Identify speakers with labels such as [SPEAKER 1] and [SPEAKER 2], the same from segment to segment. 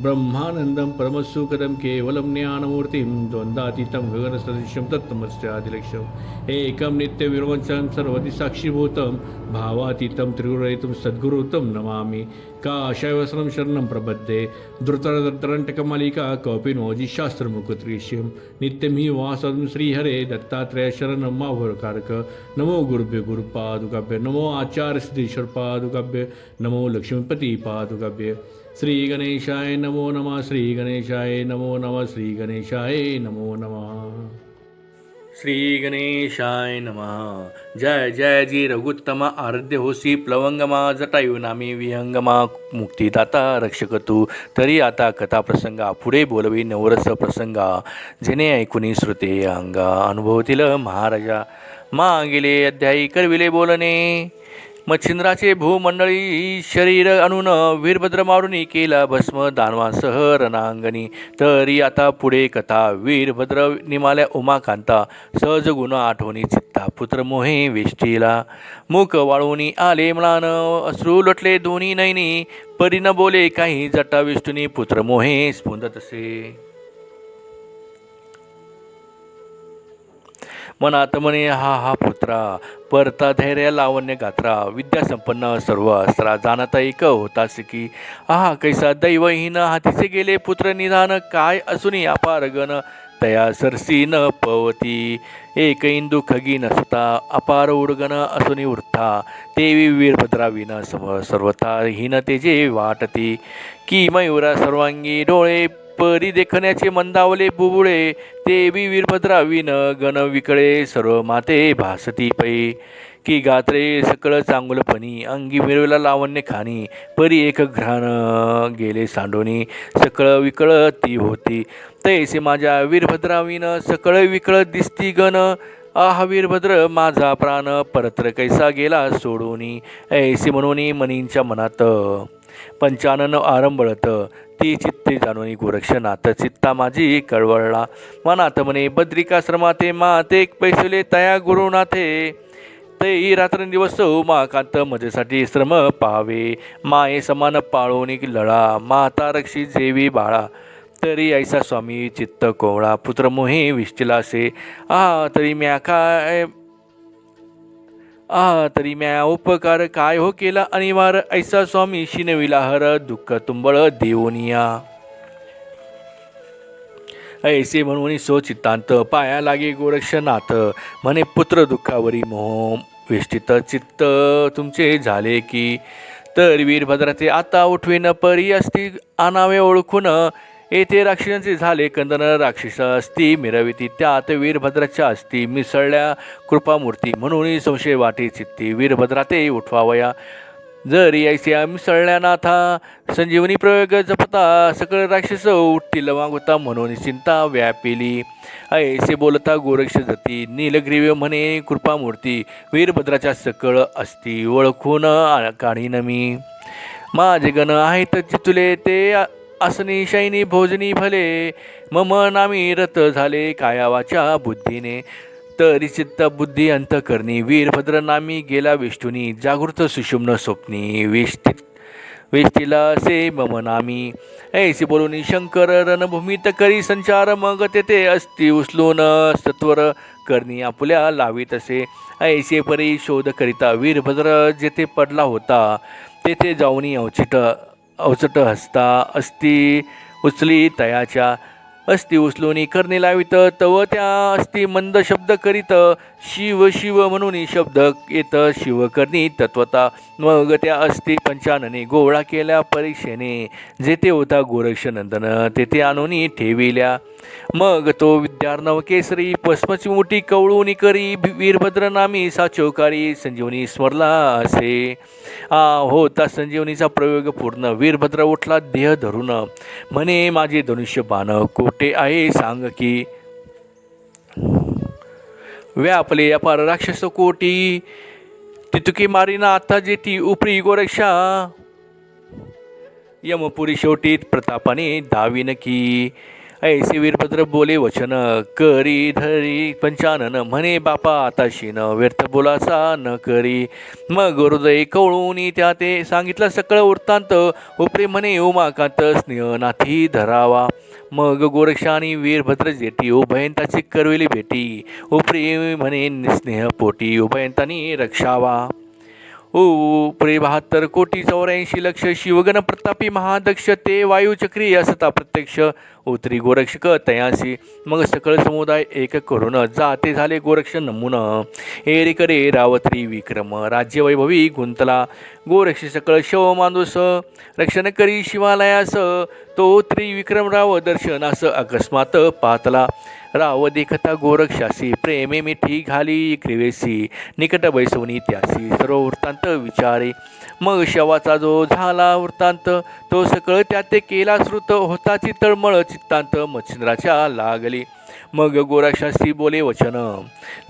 [SPEAKER 1] ब्रह्मानन्दं परमसुकरं केवलं ज्ञानमूर्तिं द्वन्द्वातीतं गगनसदृश्यं तत्तमस्यादिलक्ष्यम् एकं नित्यविरवंचं सर्वदि साक्षीभूतं भावातीतं त्रिगुरयितुं सद्गुरुतं नमामि। काशयवसनं शरणं प्रबद्धे धृतरदन्तरण्टकमालिका कौपिनोजि शास्त्रमुकुत्रीष्यं। नित्यं हि वासं श्रीहरे दत्तात्रयशरणं शरणं नमो गुरुभ्य गुरुपादुकाभ्य नमो आचार्य सिद्धेश्वर पादुकाभ्य नमो लक्ष्मीपती पादुकाभ्य श्री गणेशाय नमो नमः श्री गणेशाय नमो नमः श्री गणेशाय नमो नमः। श्री गणेशाय नमः। जय जय जी रघुत्तम आराध्य होसी प्लवंगमा जटायू नामी विहंगमा मुक्तिदाता रक्षक तू तरी आता कथा प्रसंगा पुढे बोलवी नवरस प्रसंगा। जेणे ऐकुनी श्रुते अंगा अनुभवतील महाराजा। मा गेले अध्यायी करविले बोलणे। मच्छिंद्राचे भूमंडळी शरीर अणून वीरभद्र मारुनी केला भस्म दानवासह रणांगणी. तरी आता पुढे कथा वीरभद्र निमाल्या उमाकांता सहज गुण आठवणी चित्ता पुत्र मोहे वेष्टीला. मुख वाळवणी आले म्हणान अश्रू लोटले दोन्ही नैनी परी न बोले काही जटा विष्णुनी पुत्र मोहे स्फुंदत मन मनात हा हा पुत्रा परता धैर्य लावण्य गात्रा विद्यासंपन्न सर्व अस्त्रा जाणता एक होता की आहा कैसा दैवहीन हातीचे गेले पुत्र निधान काय असूनी अपार गण तया सरसी न पवती एक इंदू खगी नसता अपार उडगण असुनी वृत्ता देवी वीरभद्राविन सम सर्वथा हीन तेजे वाटती. की मयुरा सर्वांगी डोळे परी देखण्याचे मंदावले बुबुळे देवी वीरभद्राविन गण विकळे सर्व माते भासती पै. की गात्रे सकळ चांगुलपणी अंगी मिरवला लावण्य खाणी परी एक घ्राण गेले सांडोनी सकळ विकळ ती होती. तैसे माझ्या वीरभद्राविन सकळ विकळ दिसती गण आह वीरभद्र माझा प्राण परत्र कैसा गेला सोडूनी. ऐसे म्हणून मनींच्या मनात पंचानन आरंभळत ती चित्ते जाणून गोरक्षनाथ चित्ता माझी कळवळला. मनात म्हणे बद्रिकाश्रमाते माते पैसले तया गुरुनाथे. ते रात्रंदिवस उमाकांत मजेसाठी श्रम पावे. माये समान पाळून लळा. माता रक्षी जेवी बाळा. तरी ऐसा स्वामी चित्त कोवळा. पुत्र मोहे विष्टिलासे. आ तरी म्या काय आ तरी म्या उपकार काय हो केला अनिवार ऐसा स्वामी शिनविला हर दुःख तुंबळ देवनिया ऐसे म्हणून सोचितांत पाया लागे गोरक्षनाथ. म्हणे पुत्र दुःखावरी मोह वेष्टित चित्त तुमचे झाले की. तर वीरभद्राचे आता उठवेन परी असती आणावे ओळखून येथे राक्षसांचे झाले कंदन राक्षस असती मिरविती त्यात वीरभद्राच्या असती मिसळल्या. कृपामूर्ती म्हणून संशय वाटे चित्ती वीरभद्रा ते उठवावया. जर ऐसिया मिसळल्या नाथा संजीवनी प्रयोग जपता सकळ राक्षस उठतील वागवता म्हणून चिंता व्यापिली. ऐसे बोलता गोरक्ष जती नीलग्रीव म्हणे कृपामूर्ती वीरभद्राच्या सकळ असती ओळखून काढीन मी. माझे गण आहेत चितुले ते असनी शैनी भोजनी भले मम नामी रत झाले कायावाच्या बुद्धीने. तरी चित्त बुद्धी अंतकरणी वीरभद्र नामी गेला विष्णुनी जागृत सुषुम्न स्वप्नी वेष्टीत वेष्टीला से मम नामी. ऐसी बोलून शंकर रणभूमीत करी संचार मग तेथे असती उचलून सत्वर करणी आपल्या लावीत असे. ऐसे परी शोध करिता वीरभद्र जेथे पडला होता तेथे जाऊनी अवचिट अवचट हसता असती उचली तयाच्या अस्थि उचलून करणे लावित तव त्या अस्थि मंद शब्द करीत. शिव शिव म्हणून शब्द येत शिव करणी तत्वता. मग त्या अस्थि पंचानने गोळा केल्या परीक्षेने. जेथे होता गोरक्षनंदन तेथे आणून ठेविल्या. मग तो विद्यार्णव केसरी पस्मची मुठी कवळून करी वीरभद्र नामी साचोकारी संजीवनी स्मरला असे. आ होता संजीवनीचा प्रयोग पूर्ण. वीरभद्र उठला देह धरून. म्हणे माझे धनुष्य बाण मोठे आहे सांग की. व्यापले अपार राक्षस कोटी. तितुकी मारीना आता जेठी उपरी गोरक्षा. यमपुरी शेवटी प्रतापाने दाविन की. ऐसे वीरभद्र बोले वचन करी धरी पंचानन म्हणे बापा आताशी न व्यर्थ बोलासा न करी. मग हृदय कवळून त्या ते सांगितलं सकळ वृत्तांत. उपरे म्हणे उमाकांत स्नेह नाथी धरावा. मग गोरक्षा आणि वीरभद्र जेठी उभयंताची करविली भेटी. उपरी म्हणे स्नेह पोटी उभयंतानी रक्षावा. हो, उपरे बहात्तर कोटी चौऱ्याऐंशी लक्ष शिवगण प्रतापी महादक्ष ते वायुचक्री असता प्रत्यक्ष. उतरी गोरक्षक तयासी मग सकळ समुदाय एक करून जाते झाले गोरक्ष नमुन. एरी करे रावत्री विक्रम राज्यवैभवी गुंतला. गोरक्ष सकळ शव मांदूस रक्षण करी शिवालयास. तो त्रिविक्रमराव दर्शनास अकस्मात पातला. राव देखता गोरक्षासी प्रेमे मिठी घाली क्रिवेसी निकट बैसवणी त्यासी सर्व वृत्तांत विचारे. मग शवाचा जो झाला वृत्तांत तो सकळ त्यात ते केला श्रुत होताची तळमळ चित्तांत मच्छिंद्राच्या लागली. मग गोराशास्त्री बोले वचन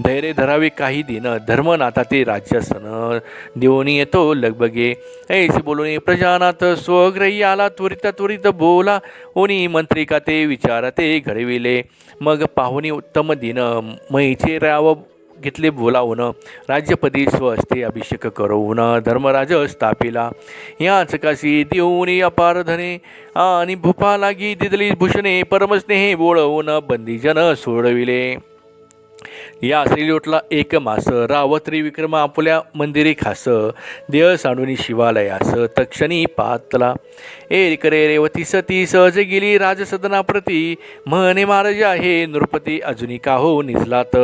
[SPEAKER 1] धैर्य धरावे काही दिन धर्मनाथा ते राज्यासन देवनी येतो लगबगे. ऐसे बोलून प्रजानाथ स्वग्रही आला त्वरित त्वरित बोला. ओनी मंत्रिका ते विचारते घडविले मग पाहुणी उत्तम दिन मैचे राव घेतले बोलावून. राज्यपदी स्वस्ते अभिषेक करवून धर्मराज स्थापिला. याच चकाशी देऊनी अपार धने आणि भूपा लागी दिदली भूषणे परमस्नेहे बोळवून बंदीजन सोडविले. या श्रीलोटला एक मास रावत्री विक्रम आपल्या मंदिरी खास देह सांडूनी शिवालयास तक्षणी पातला. एरिक रे रेवती सती सहज गेली राजसदनाप्रती. म्हणे महाराज आहे नृपती अजुनी का हो निजलात.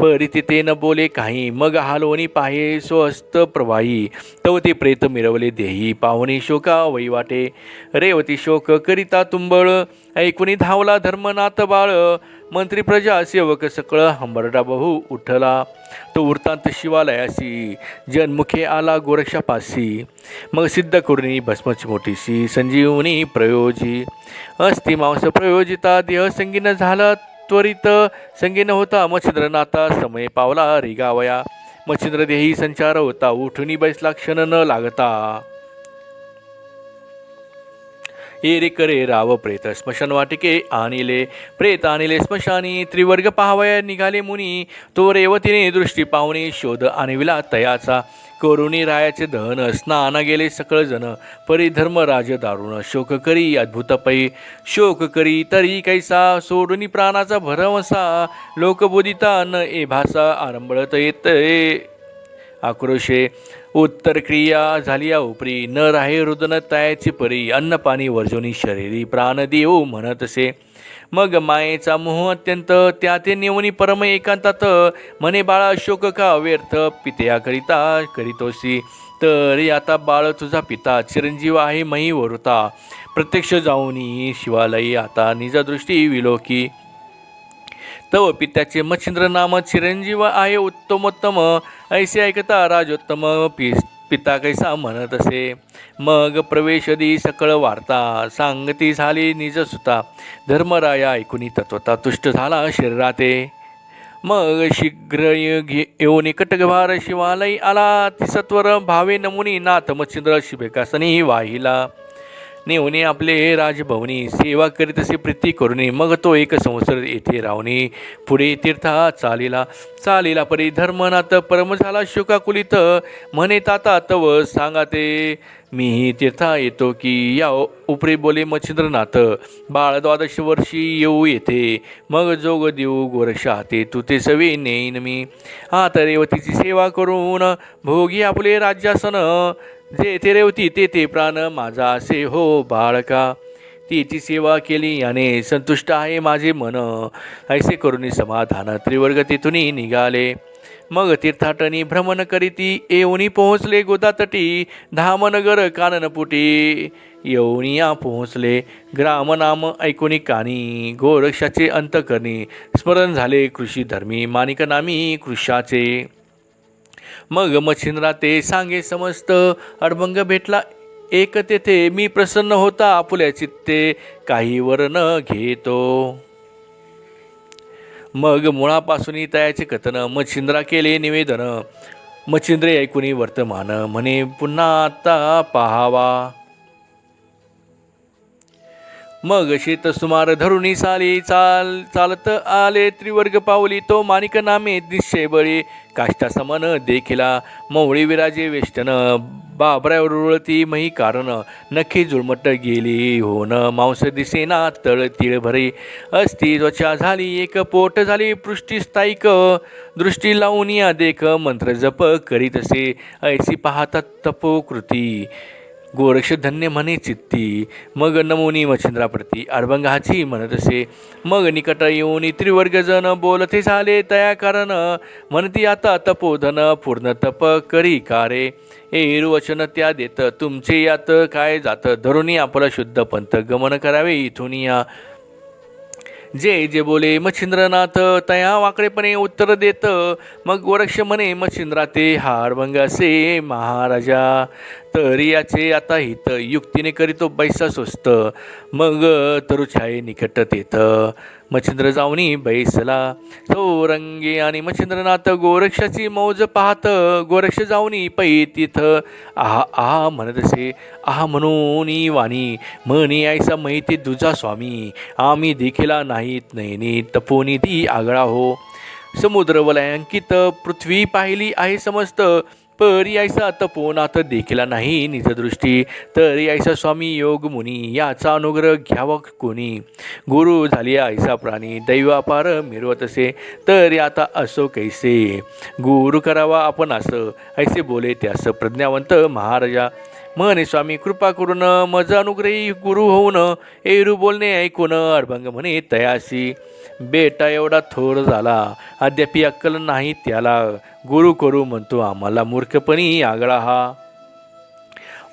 [SPEAKER 1] परी तिथे न बोले काही मग हालोनी पाहे स्वस्त प्रवाही. तव ते प्रेत मिरवले देही पाहुणे शोका वैवाटे रेवती शोक करिता तुंबळ ऐकुनी धावला धर्मनाथ बाळ. मंत्री प्रजा सेवक सकळ हंबरडा बहु उठला. तो वृत्तांत शिवालयासी जनमुखे आला गोरक्षापासी मग सिद्ध करुणी भस्मची मोठीशी संजीवनी प्रयोजी. अस्ति मांस प्रयोजिता देह संगीन झाला त्वरित. संगीन होता मच्छिंद्रनाथा समय पावला रिगावया मच्छिंद्र देही संचार होता उठुनी बैसला क्षण न लागता. एरे करे राव प्रेत स्मशान वाटिके आणिले प्रेत आणिले स्मशानी त्रिवर्ग पाहावया निघाले मुनी तो रेवतीने दृष्टी पाहुणे शोध आणविला तयाचा करुणी रायाचे दहन स्नान गेले सकळजण परिधर्म परी धर्मराज दारुण शोक करी अद्भुत पै शोक करी तरी कैसा सोडून प्राणाचा भरवसा लोकबोधिता न ए भासा आरंभळत येत आक्रोशे उत्तर क्रिया झाली या उपरी. न राहे रुदन तयाची परी. अन्न पाणी वर्जोनी शरीरी. प्राण देऊ म्हणत असे मग मायेचा मोह अत्यंत. त्या ते नेवनी परम एकांतात. म्हणे बाळा शोक का व्यर्थ? पित्याकरिता करीतोसी. तरी आता बाळ तुझा पिता. चिरंजीव आहे मही वरुता. प्रत्यक्ष जाऊनी शिवालयी. आता निजदृष्टी विलोकी. तव पित्याचे मच्छिंद्र नाम चिरंजीव आहे उत्तमोत्तम. ऐसे ऐकता राजोत्तम पि पिता कैसा म्हणत असे. मग प्रवेशदी सकळ वार्ता. सांगती झाली निज सुता धर्मराया ऐकुनी तत्वता तुष्ट झाला शरीराते. मग शीघ्र घे येऊन कटकभार शिवालय आला. ती सत्वर भावे नमुनी नाथ मच्छिंद्र शिबेकासनी वाहिला. नेवणे आपले राजभवनी सेवा करीत असे प्रीती करुणे मग तो एक संवत्सर येथे रावणे पुढे तीर्था चालिला चालिला परी धर्मनाथ परम झाला शोकाकुलित. म्हणे ताता तव सांगा ते मीही तीर्था येतो की या उपरे बोले मच्छिंद्रनाथ बाळ द्वादश वर्षी येऊ येथे. मग जोग देऊ गोरक्षा तू ते सवे नेईन मी. आता रेवतीची सेवा करून भोगी आपले राज्यासन. जे ते रेवती ते ते प्राण माझा असे हो बाळका. तिची सेवा केली याने संतुष्ट आहे माझे मन. ऐसे करून समाधान त्रिवर्ग तिथून निघाले. मग तीर्थाटनी भ्रमण करीती येऊनी पोहोचले गोदातटी. धामनगर काननपुटी येऊनिया पोहोचले. ग्रामनाम ऐकुनी कानी. गोरक्षाचे अंतकरणी स्मरण झाले कृषी धर्मी मानिक नामी कृषाचे. मग मच्छिंद्रा ते सांगे समस्त. अडभंग भेटला. एक तेथे मी प्रसन्न होता आपुल्या चित्ते. काही वरण घेतो. मग मुळापासून तयाचे कथन मच्छिंद्रा केले निवेदन. मच्छिंद्रे ऐकुनी वर्तमान म्हणे पुन्हा आता पाहावा. मग शेत सुमार धरुणी साली चाल चालत आले त्रिवर्ग पावली तो माणिक नामे निश्चय बळी. काष्टा समन देखिला मवळी विराजे वेष्टन. बाबऱ्यावर रुळती मही कारण नखी जुळमट गेली होन मांस दिसेना तळ तिळ भरे. अस्ती त्वचा झाली एक पोट झाली पृष्टी स्थायिक. दृष्टी लावून या देख मंत्र जप करीतसे ऐसी पाहतात तपोकृती. गोरक्ष धन्य म्हणे चित्ती मग नमोनी मच्छिंद्राप्रती अडभंगाची म्हणत असे मग निकट येऊन त्रिवर्गजन बोलते झाले तया कारण म्हणती आता तपोधन पूर्ण तप करी कारे. एरुवचन त्या देत तुमचे यात काय जात? धरुणी आपला शुद्ध पंथ गमन करावे इथून या. जे जे बोले मच्छिंद्रनाथ तया वाकडेपणे उत्तर देत मग गोरक्ष म्हणे मच्छिंद्रा ते हारभंग असे महाराजा. तर याचे आता हित युक्तीने करीतो बैसा स्वस्त. मग तरुछाये निकट तेथ मच्छिंद्र जाऊनी बैसला. चौरंगी आणि मच्छिंद्रनाथ गोरक्षाची मौज पाहत गोरक्ष जाऊनी पै तिथं. आहा आहा म्हणतसे आहा म्हणून वाणी. म्हणी ऐसा माहिती दुजा स्वामी. आम्ही देखिला नाहीत नयनी. तपोनी ती आगळा हो. समुद्र वलयांकित पृथ्वी पाहिली आहे समस्त. परी ऐसा तपोनाथ देखला नाही निजदृष्टी. तरी ऐसा स्वामी योग मुनी याचा अनुग्रह घ्यावा कोणी? गुरु झाली ऐसा प्राणी दैवापार मिरवत असे. तर आता असो कैसे? गुरु करावा आपण असं. ऐसे बोले त्यास प्रज्ञावंत महाराजा. म्हणे स्वामी कृपा करून मज अनुग्रही गुरु होऊन एरू बोलणे ऐकून अर्भंग म्हणे तयासी. बेटा एवढा थोर झाला. अद्यापी अक्कल नाही त्याला. गुरु करू म्हणतो आम्हाला मूर्खपणी आगळा हा.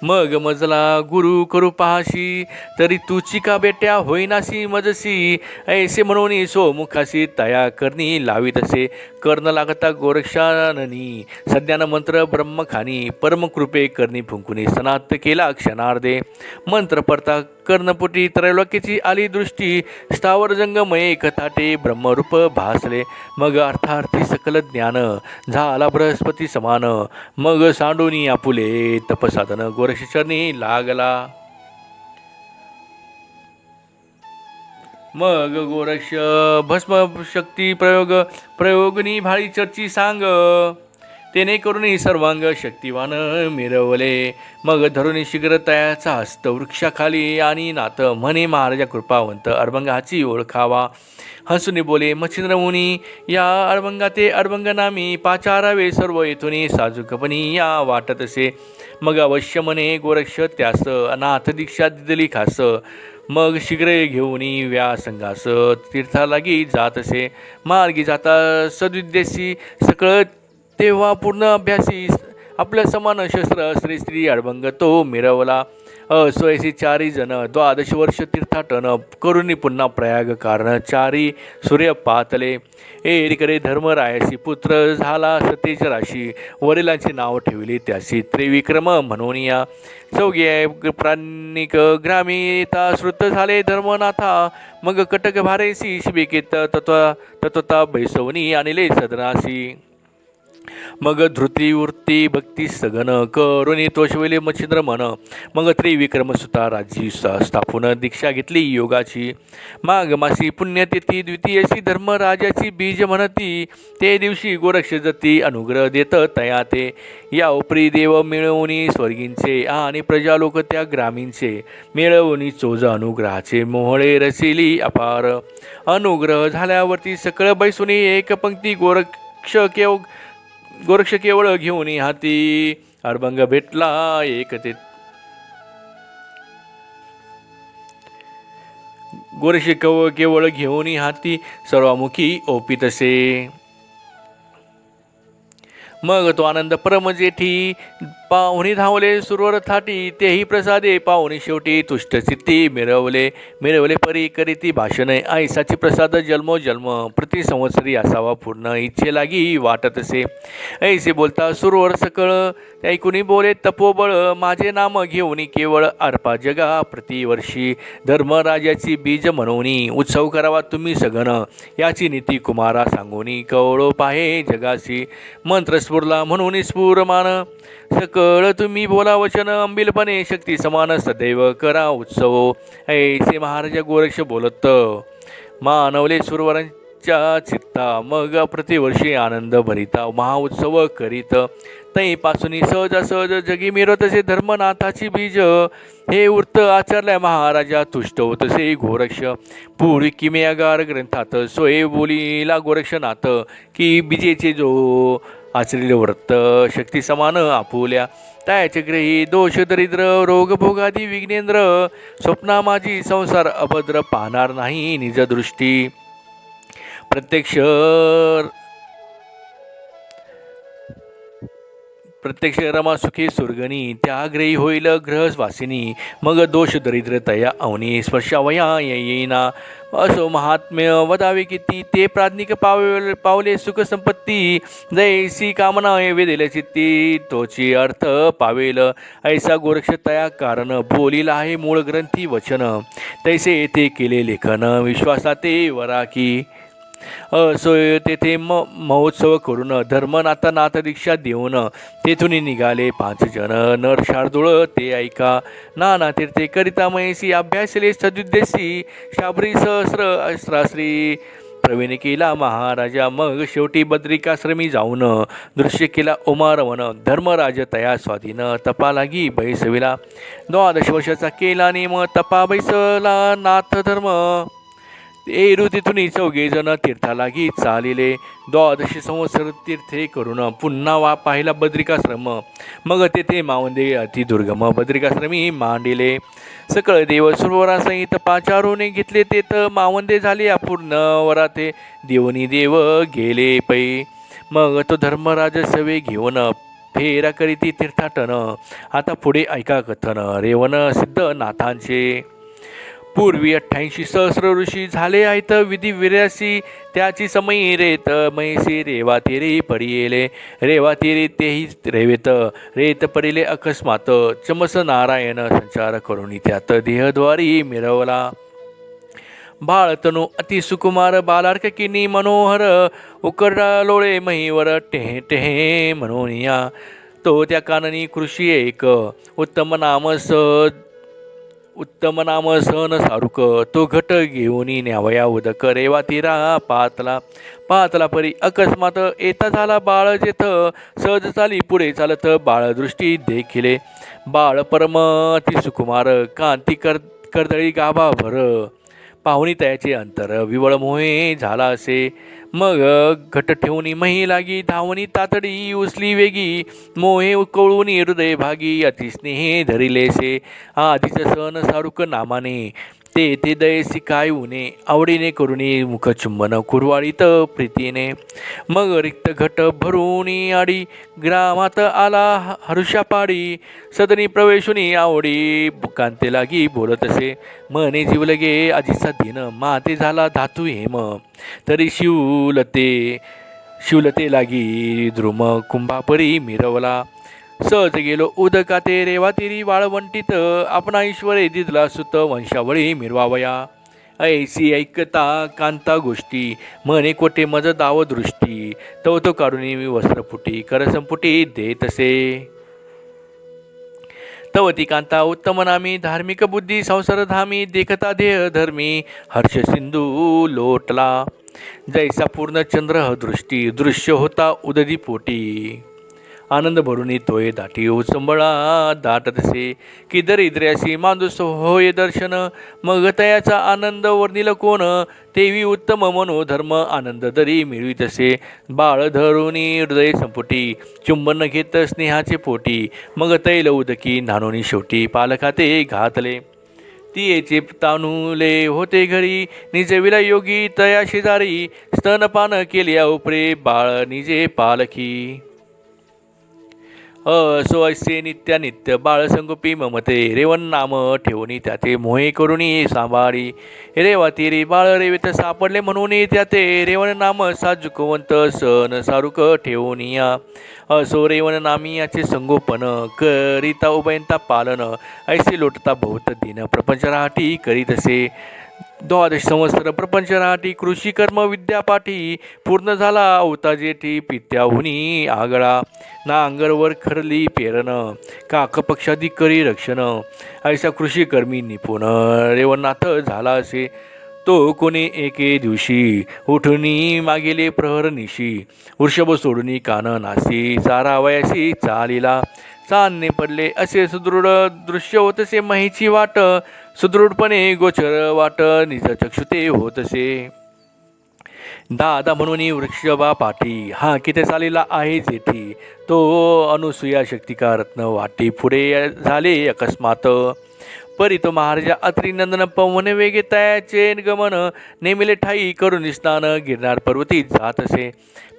[SPEAKER 1] मग मजला गुरु करू पाहाशी. तरी तुची का बेट्या होईनाशी मजसी ऐसे म्हणून सो मुखाशी तया करणी लावीत असे कर्ण लागता गोरक्षाननी. सध्यानं मंत्र ब्रह्मखानी. परमकृपे करणी फुंकुनी. सनात केला क्षणार्धे. मंत्र परता कर्णपुटी त्रैलोक्याची आली दृष्टी. स्थावर जंगमये कथाटे ब्रह्मरूप भासले. मग अर्थार्थी सकल ज्ञान झाला बृहस्पती समान. मग सांडोनी आपुले तपसाधन गोरक्षचरणी लागला. मग गोरक्ष भस्म शक्ती प्रयोग प्रयोगनी भाळी चर्ची सांग. तेने करून सर्वांग शक्तिवान मिरवले. मग धरुणी शीघ्र तयाचा हस्त वृक्षाखाली आणि नात म्हणे महाराजा कृपावंत अडभंगाची ओळखावा. हंसुनी बोले मच्छिंद्र मुनी या अडभंगाते अडभंग नामी पाचारावे सर्व येथून साजूकपणी या वाटत असे. मग अवश्य म्हणे गोरक्ष त्यास अनाथ दीक्षा दिदली खास. मग शीघ्र घेऊन व्यासंगास तीर्थालागी जात असे. मार्गी जाता सदुद्देशी सकळ तेव्हा पूर्ण अभ्यासी आपल्या समान शस्त्र श्री स्त्री अडभंग तो मिरवला. असोयसी चारी जण द्वादश वर्ष तीर्थाटन करुणी पुन्हा प्रयाग कारण चारी सूर्य पातले. एरिकडे धर्मरायाशी पुत्र झाला सतेज राशी. वडिलांचे नाव ठेवले त्याशी त्रिविक्रम म्हणून या चौघे प्राणिक ग्रामीता श्रुत झाले धर्मनाथा. मग कटक भारेसी शिबिकेत तत्व तत्वता बैसवनी आणले सदनासी. मग धृतीवृत्ती भक्ती सगन करुणी तोषविले मच्छिंद्र मन. मग त्रिविक्रम सुता राजी स्थापून दीक्षा घेतली योगाची. माघ मासी पुण्यतिथी द्वितीयशी धर्मराजाची बीज म्हणती. ते दिवशी गोरक्ष जती अनुग्रह देत तया ते. या उपरी देव मिळवणी स्वर्गींचे आणि प्रजालोक त्या ग्रामीणचे. मिळवणी चोज अनुग्रहाचे मोहळे रसिली अपार. अनुग्रह झाल्यावरती सकळ बैसुनी एक पंक्ती गोरक्ष केव गोरक्ष केवळ घेऊन हाती अडभंग भेटला एक ते गोरक्ष कव केवळ घेऊन हाती सर्वामुखी ओपितसे मग तो आनंद परम जेठी पाहुणी धावले सुरवर थाटी तेही प्रसादे. पाहुणी शेवटी तुष्टचित्ती मिरवले. मिरवले परी करीती भाषण. ऐसाची प्रसाद जन्मो जन्म. प्रति संवत्सरी असावा पूर्ण इच्छे लागी वाटतसे ऐसे बोलता सुरवर सकळ. ऐकुनी बोले तपोबळ. माझे नाम घेऊन केवळ अर्पा जगा प्रतिवर्षी. धर्मराजाची बीज म्हणूनी उत्सव करावा तुम्ही सगन याची नीती कुमारा सांगोनी कवळो पाहे जगासी मंत्र स्फुरला म्हणून स्फुरमान. सकळ तुम्ही बोला वचन अंबिलपणे शक्ती समान सदैव करा उत्सव. ऐसे महाराजा गोरक्ष बोलत मानवले सुरवरांच्या चित्ता मग प्रतिवर्षी आनंद भरिता महाउत्सव करीत. तैपासून सहज सहज जगी मिरवतसे धर्मनाथाची बीज. हे वृत्त आचरल्या महाराजा तुष्ट होतसे गोरक्ष. पूर्वी किमयागार ग्रंथात सोय बोलीला गोरक्षनाथ की बीजेचे जो आचरिले व्रत शक्ती समान आपुल्या. त्याचे ग्रही दोष दरिद्र रोगभोगादी विघ्नेंद्र स्वप्ना माझी संसार अभद्र पाहणार नाही निजदृष्टी. प्रत्यक्ष प्रत्यक्ष रमा सुखी सुरगणी त्याग्रही होईल ग्रहवासिनी मग दोष दरिद्र तया अवनी स्पर्शावया येईना असो महात्म्य वदावे किती ते प्राज्ञिक पावले पावले सुख संपत्ती. जैसी कामना वेदेल चित्ती तोची अर्थ पावेल. ऐसा गोरक्ष तया कारण बोलील आहे मूळ ग्रंथी वचन. तैसे येथे केले लेखन विश्वासाते वराकी. असोय तेथे म महोत्सव करून धर्मनाथा नाथ दीक्षा देऊन तेथून निघाले पाच जण. नर शार्दूळ ते ऐका. नाना तीर्थे करिता मयसी अभ्यासले सदुद्देशी शाबरी सहस्र अस्त्राश्री प्रवीण केला महाराजा मग शेवटी बद्रिकाश्रमी जाऊन दृश्य केला उमारवन. धर्मराज तया स्वाधीन तपा लागी बैसविला. द्वादश वर्षाचा केला नेम तपा बैसला नाथ धर्म. एरू तिथून चौघे जण तीर्थालागी चालिले. द्वादशी संवत्सर तीर्थे करून पुन्हा वा पाहिला बद्रिकाश्रम. मग तेथे मावंदे अतिदुर्गम बद्रिकाश्रमी मांडिले. सकळ देव सुरवरासहित पाचारोने घेतले ते तर मावंदे झाले अपूर्ण वराते. देवनी देव गेले पै. मग तो धर्मराज सवे घेऊन फेरा करीती तीर्थाटन. आता पुढे ऐका कथन. रेवन सिद्ध नाथांचे. पूर्वी अठ्ठ्याऐंशी सहस्र ऋषी झाले आहेत. विधी विर्यासी त्याची समयी रेत मैसी रेवा तेरे पडियेले. रेवा तेरे तेही रेवेत. रेत पडिले अकस्मात. चमस नारायण संचार करून त्यात देहद्वारी मिरवला. बाळतनु अति सुकुमार बालार्ककिनी मनोहर. उकरडा लोळे महीवर टेहे टेहे म्हणून या तो त्या काननी कृषी एक. उत्तम नाम स उत्तम नाम सहन सारुक तो घट घेऊन न्यावया उदक. रेवा तिरा पातला पातला परी अकस्मात येता झाला बाळ जेथ. सहज चाली पुढे चालत बाळ दृष्टी देखिले. बाळ परम ती सुकुमार कांती कर कर्दळी गाभा भर. पाहुणी तयाचे अंतर विवळ मोहे झाला असे. मग घट ठेवून मही लागी धावणी तातडी उसली वेगी मोहे उकळून हृदय भागी अतिस्नेहे धरिलेसे. आधीच सण सारुक नामाने. ते ते दयेसी काय उणे आवडीने करुणी मुखचुंबन कुरवाळीत प्रीतीने. मग रिक्त घट भरून आडी ग्रामात आला हरुषा पाडी. सदनी प्रवेशुनी आवडी कांते लागी बोलत असे. मने जीवलगे आजीचा दिन माते झाला धातू हेम. तरी शिवलते शिवलते लागी द्रुम कुंभापरी मिरवला. सहज गेलो उदका ते रेवा तिरी वाळवंटीत आपणा ईश्वरे दिदला सुत वंशावळी मिरवावया. ऐसी ऐकता कांता गोष्टी. म्हणे कोटे मज दाव दृष्टी. तव तो काढून मी वस्त्रपुटी करसंपुटी देतसे तव ती कांता उत्तम नामी. धार्मिक बुद्धी संसारधामी देखता देह धर्मी. हर्ष सिंधू लोटला. जैसा पूर्ण चंद्र दृष्टी. दृश्य होता उददी पोटी. आनंद भरून तोय दाटी उचंबळा दाटतसे की दरिद्र्यासी माणूस होय दर्शन मग तयाचा आनंद वर्णिल कोण? तेवी उत्तम मनोधर्म आनंद दरी मिळवितसे बाळ धरुणी हृदय संपुटी चुंबन घेत स्नेहाचे पोटी. मग तैल उदकी नानोनी शेवटी पालखाते घातले. ती येचे तानुले होते घरी निजविला योगी तया शेजारी. स्तनपान केल्या उपरे बाळ निजे पालखी. असो ऐसे नित्या नित्य बाळसंगोपी ममते रेवन नाम ठेवणी त्याते मोहे करुणी सांभाळी. रेवा रे बाळ रेवेत सापडले म्हणून त्याते रेवन नाम साजुकवंत सन सारुक ठेवूनिया. असो रेवन नामी याचे संगोपन करिता उभयंता पालन. ऐसे लोटता भोवत दिन प्रपंच राहटी करीतसे द्वादश संवत्सर प्रपंच राहटी कृषी कर्म विद्यापाठी पूर्ण झाला अवता जेठी पित्याहुनी आगळा. ना अंगरवर खरली पेरणं काक पक्षादी करी रक्षण. ऐसा कृषी कर्मी निपुण. रेवनाथ झाला असे. तो कोणी एके दिवशी उठुनी मागेले प्रहर निशी. वृषभ सोडून कान नासी चारावयासी चालिला. चांदणे पडले असे सुदृढ दृश्य होतसे माहीची वाट. सुदृढपणे गोचर वाट निज चक्षुते होतसे. दादा म्हणून वृक्षबा पाठी हा किती चालेला आहे जेठी? तो अनुसूया शक्तिका रत्न वाटी पुढे झाले अकस्मात. परी तो महाराजा अत्री नंदन पवन वेगे तयाचे गमन. नेमिले ठाई करून स्नान गिरनार पर्वती जात असे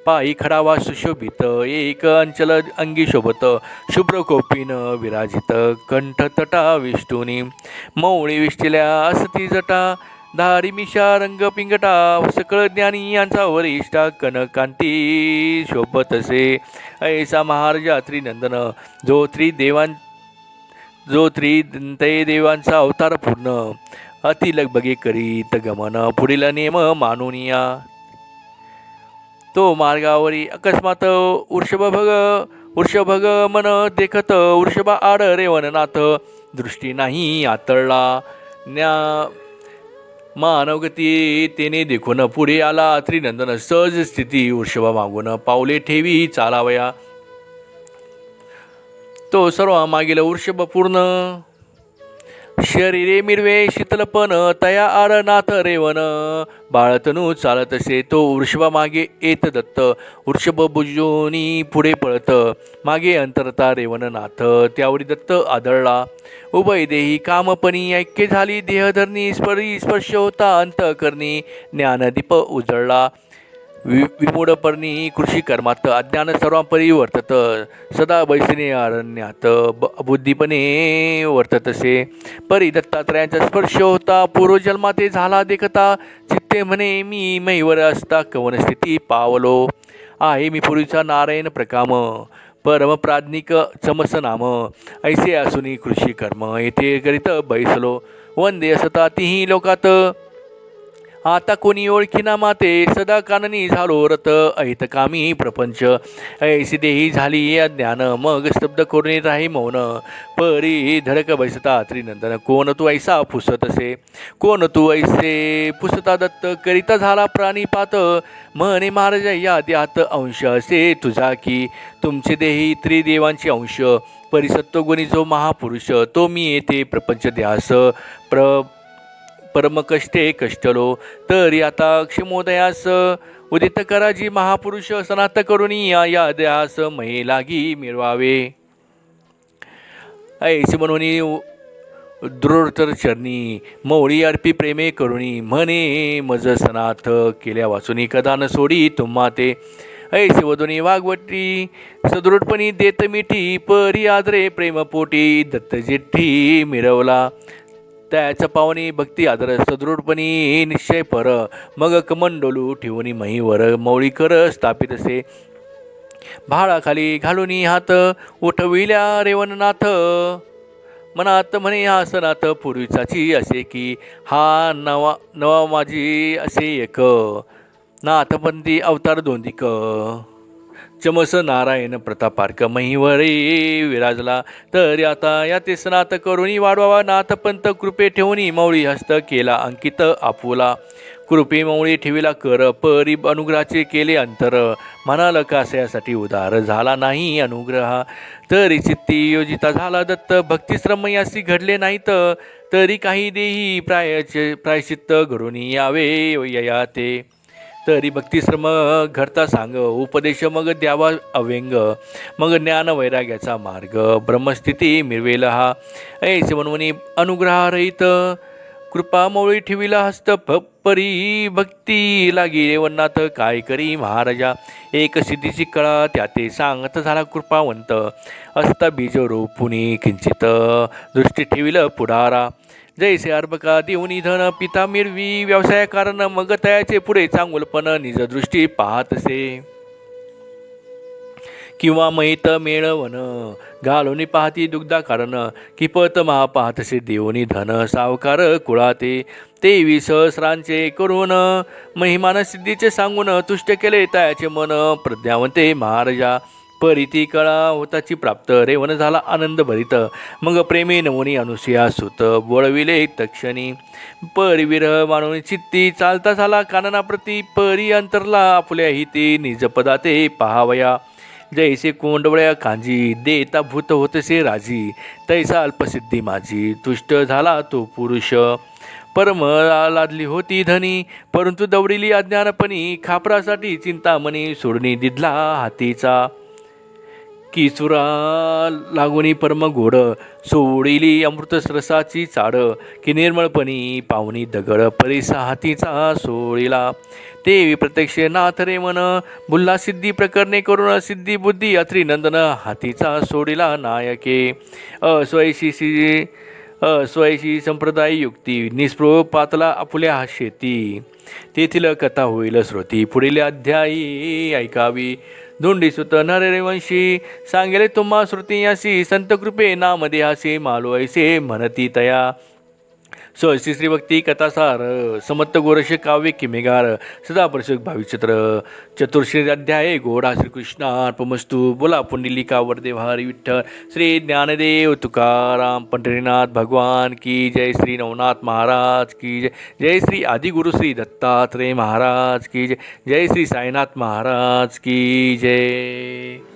[SPEAKER 1] पायी खडावा सुशोभित एक अंचल अंगी शोभत. शुभ्र कोपीन विराजित कंठ तटा विष्णुनी मौळी विष्टिल्या असती जटा. धारी मिशा रंग पिंगटा सकळ ज्ञानी यांचा वरिष्ठा कनकांती शोभत असे ऐसा महाराजा त्रिनंदन जो त्रिदेवां जो त्रि ते देवांचा अवतार पूर्ण. अतिलग बगे करीत गमन पुढील नियम मानुनिया तो मार्गावरी अकस्मात वृषभग वृषभग मन देखत वृषभा आड रेवननाथ दृष्टी नाही आतळला. न्या मानवगती तेने देखून पुढे आला. त्रिनंदन सहज स्थिती वृषभा मागून पावले ठेवी चालावया. तो सर्व मागील वृषभ पूर्ण. शरीरे मिरवे शीतलपण तया आर नाथ रेवन. बाळतनू चालत असे तो वृषभा मागे येत दत्त. वृषभ बुजोनी पुढे पळत. मागे अंतरता रेवन नाथ. त्यावरी दत्त आदळला. उभय देही कामपणी ऐक्य झाली देहधरणी स्परी स्पर्श होता अंतकरणी ज्ञानदीप उजळला. वि विमूढपर्णी कृषी कर्मात अज्ञान सर्वांपरी वर्तत सदा बैसने अरण्यात ब बुद्धिपणे वर्ततसे. परी दत्तात्रयांचा स्पर्श होता पूर्वजन्माते झाला देखता. चित्ते म्हणे मी मैवर असता कवनस्थिती पावलो. आहे मी पूर्वीचा नारायण प्रकाम परमप्राज्ञिक चमस नाम ऐसे असूनी कृषी कर्म येथे करीत बैसलो. वंदे असता तिही लोकात. आता कोणी ओळखीना माते सदा काननी झालो रत ऐतकामी प्रपंच. ऐसी देही झाली या ज्ञान मग स्तब्ध करून राही मौन. परी धडक बैसता त्रिनंदन कोण तू ऐसा पुसत असे? कोण तू ऐसे पुसता दत्त करिता झाला प्राणीपात म्हणे महाराज या द्यात अंश असे तुझा की. तुमचे देही त्रिदेवांचे अंश. परिसत्वगुणी जो महापुरुष तो मी येते प्रपंच ध्यास. प्र परमकष्टे कष्टलो. तरी आता क्षमोदयास उदित कराजी महापुरुष सनात करुणी या या मये लागी मिळवावे. ऐसे म्हणून दृढतर चरणी मौळी अर्पी प्रेमे करुणी म्हणे मज सनाथ केल्या वाचुनी कदा न सोडी तुम्हा ते. ऐसे वधुनी वाघवटी सदृढपणी देत मिठी परी आदरे प्रेमपोटी दत्त मिरवला. त्याच्या पावनी भक्ती आदर सदृढपणी निश्चय पर. मग कमंडोलू ठेवणी महीवर मौळी कर स्थापित असे भाळाखाली घालून हात उठविल्या रेवणनाथ. मनात म्हणे हा सनाथ पूर्वीचाची असे की हा नवा नवा माझी असे एक. नाथपंथी अवतार दोंदिक चमस नारायण प्रतापार्क महिवरे विराजला. तर आता या ते स्नात करुणी वाढवावा नाथपंत कृपे ठेवणी मौळी हस्त केला अंकित आपुला. कृपे मौळी ठेविला कर परी अनुग्रहाचे केले अंतर. म्हणाल कासयासाठी उदार झाला नाही अनुग्रह. तरी चित्ती योजिता झाला दत्त भक्तिश्रम यासी घडले नाहीत. तरी काही देही प्रायचे प्रायश्चित्त घडून यावे यया ते तरी भक्तिश्रम घडता सांग. उपदेश मग द्यावा अव्यंग. मग ज्ञान वैराग्याचा मार्ग. ब्रह्मस्थिती मिळवेल हा. ऐसे म्हणून अनुग्रहारहित
[SPEAKER 2] कृपामुळे ठेविला हस्त. परी भक्ती लागी. रेवनाथ काय करी महाराजा? एक सिद्धीची कळा त्या ते सांगत झाला कृपावंत. असता बीज रोपुनी किंचित. दृष्टी ठेविलं पुढारा. जैसे अर्भका देऊन धन पिता मिरवी व्यवसाय कारण मग तयाचे पुढे चांगुलपण निज दृष्टी पाहतसे. किंवा मैत मेळवन घालून पाहती दुग्धा कारण किपत महा पाहतसे देवनी धन सावकार कुळाते. तेवी सहस्रांचे करून महिमान सिद्धीचे सांगून तुष्ट केले तयाचे मन प्रज्ञावंते महाराजा. परिती कळा होताची प्राप्त. रेवण झाला आनंद भरित. मग प्रेमी नमुनी अनुसया सुत वळविले तक्षणी. परिवीर मानून चित्ती चालता झाला. काननाप्रती परी अंतरला. आपल्या हिते निजपदा ते पहावया. जैसे कोंडवळ्या कांजी देता भूत होतसे राजी. तैसा अल्पसिद्धी माझी. तुष्ट झाला तो पुरुष. परम लादली होती धनी. परंतु दवडिली अज्ञानपणी. खापरासाठी चिंतामणी सोडणी दिधला हातीचा. किसुरा लागुनी परम घोड सोडिली अमृतसरसाची चाड की निर्मळपणी पाहुणी दगड परिसा हातीचा सोडिला. ते प्रत्यक्ष नाथ रे मन बुल्ला सिद्धी प्रकरणे करून सिद्धी बुद्धी अत्री नंदन हातीचा सोडिला नायके. अस्वयशी अस्वयशी संप्रदाय युक्ती निस्पृह पातला आपल्या शेती. तेथील कथा होईल श्रोती पुढील अध्यायी ऐकावी. धोंडी सुत रेवंशी सांगेले तुम्हा श्रुती यासी संत कृपे नामदे मालो ऐसे म्हणती तया. सहसी श्री भक्ती कथासार समत्त गोरश काव्य किमेगार सदा परशुक भाविचित्र चतुर्श्री अध्याय गोडा श्रीकृष्णार्पमस्तू बोला पुंडलिका वरदेव हरी विठ्ठल श्री ज्ञानदेव तुकाराम पंढरीनाथ भगवान की जय श्री नवनाथ महाराज की जय जय श्री आदिगुरु श्री दत्तात्रेय महाराज की जय जय श्री साईनाथ महाराज की जय।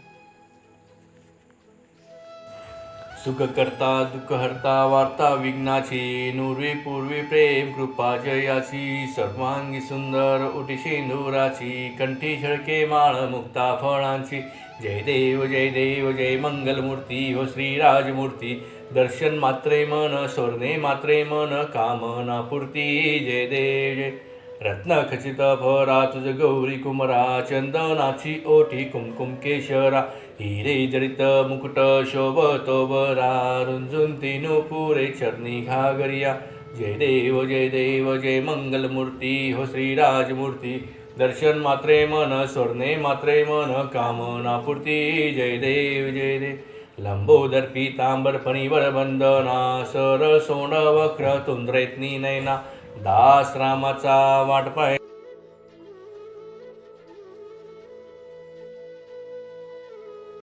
[SPEAKER 2] सुख करता दुःख हरता वार्ता विघ्नाची नुर्वी पूर्वी प्रेम कृपा जयाची सर्वांगी सुंदर ओटी शेंदुराची कंठी झळके माळ मुक्ता फळांची. जय देव जय देव जय मंगलमूर्ती हो श्रीराजमूर्ती दर्शन मात्रे मन स्वर्णे मात्रे मन कामना पूर्ती. जय देव जय. रत्न खचित भरा तुझ गौरी कुमरा चंदनाची ओठी कुमकुम केशरा. हिरे जडित मुकुट शोभतो बरा रुंजून नुपुरे चरणी घागरिया। जय देव जय देव जय मंगलमूर्ती हो श्रीराजमूर्ती। दर्शन मात्रे मन स्वर्णे मात्रे मन कामना पूर्ती। जय देव जय देव लंबोदर पीतांबर फणीवर बंदना सर सोण वक्र तुंद्रेतनी नैना। दास रामाचा वाट पाय